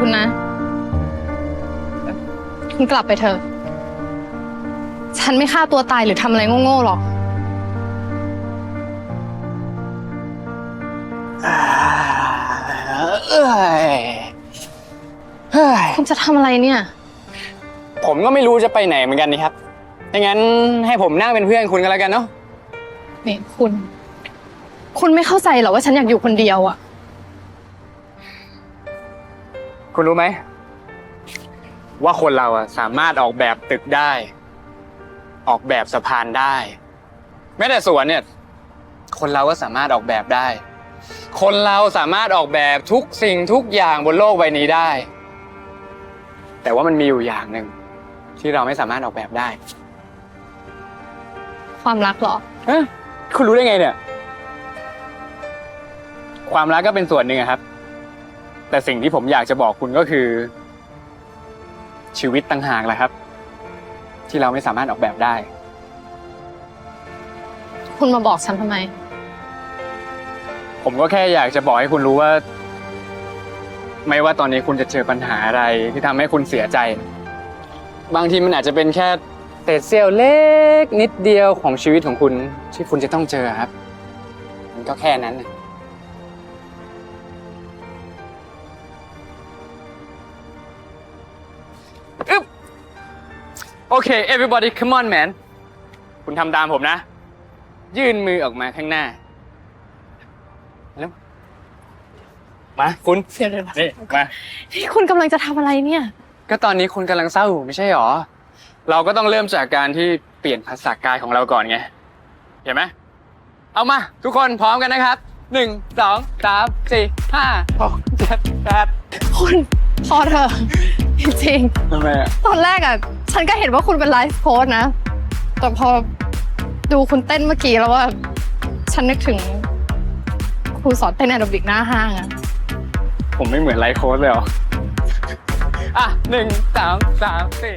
คุณนะ คุณกลับไปเถอะ ฉันไม่ฆ่าตัวตายหรือทำอะไรโง่ๆหรอก เอ้ยเฮ้ยคุณจะทำอะไรเนี่ย ผมก็ไม่รู้จะไปไหนเหมือนกันนี่ครับดังนั้นให้ผมนั่งเป็นเพื่อนคุณกันแล้วกันเนาะ นี่คุณ คุณไม่เข้าใจเหรอว่าฉันอยากอยู่คนเดียวอะ คุณรู้ไหม ว่าคนเราอะสามารถออกแบบตึกได้ ออกแบบสะพานได้ แม้แต่สวนเนี่ย คนเราก็สามารถออกแบบได้ คนเราสามารถออกแบบทุกสิ่งทุกอย่างบนโลกใบนี้ได้ แต่ว่ามันมีอยู่อย่างหนึ่งที่เราไม่สามารถออกแบบได้ความรักเหรอ เอ๊ะคุณรู้ได้ไงเนี่ย ความรักก็เป็นส่วนหนึ่งอะครับ แต่สิ่งที่ผมอยากจะบอกคุณก็คือ ชีวิตต่างหากแหละครับ ที่เราไม่สามารถออกแบบได้ คุณมาบอกฉันทำไม ผมก็แค่อยากจะบอกให้คุณรู้ว่า ไม่ว่าตอนนี้คุณจะเจอปัญหาอะไรที่ทำให้คุณเสียใจ บางทีมันอาจจะเป็นแค่เศษเสี้ยวเล็กนิดเดียวของชีวิตของคุณที่คุณจะต้องเจอครับ มันก็แค่นั้นนะ อึ๊บโอเค everybody come on man คุณทำตามผมนะ ยื่นมือออกมาข้างหน้า แล้ว มาคุณเดี๋ยวเดี๋ยวนี่มา นี่คุณกำลังจะทำอะไรเนี่ย ก็ตอนนี้คุณกำลังเศร้าอยู่ไม่ใช่หรอ เราก็ต้องเริ่มจากการที่เปลี่ยนภาษากายของเราก่อนไง เห็นไหม เอามา ทุกคนพร้อมกันนะครับ หนึ่ง สอง สาม สี่ ห้าหกเจ็ดแปดคุณพอเถอะ จริง ทำไมอะๆตอนแรกอะ ฉันก็เห็นว่าคุณเป็นไลฟ์โค้ดนะ แต่พอดูคุณเต้นเมื่อกี้แล้วว่า ฉันนึกถึงครูสอนเต้นแอโรบิกหน้าห้างอะผมไม่เหมือนไลฟ์โค้ดเลยเหรออะหนึ่งสองสามสี่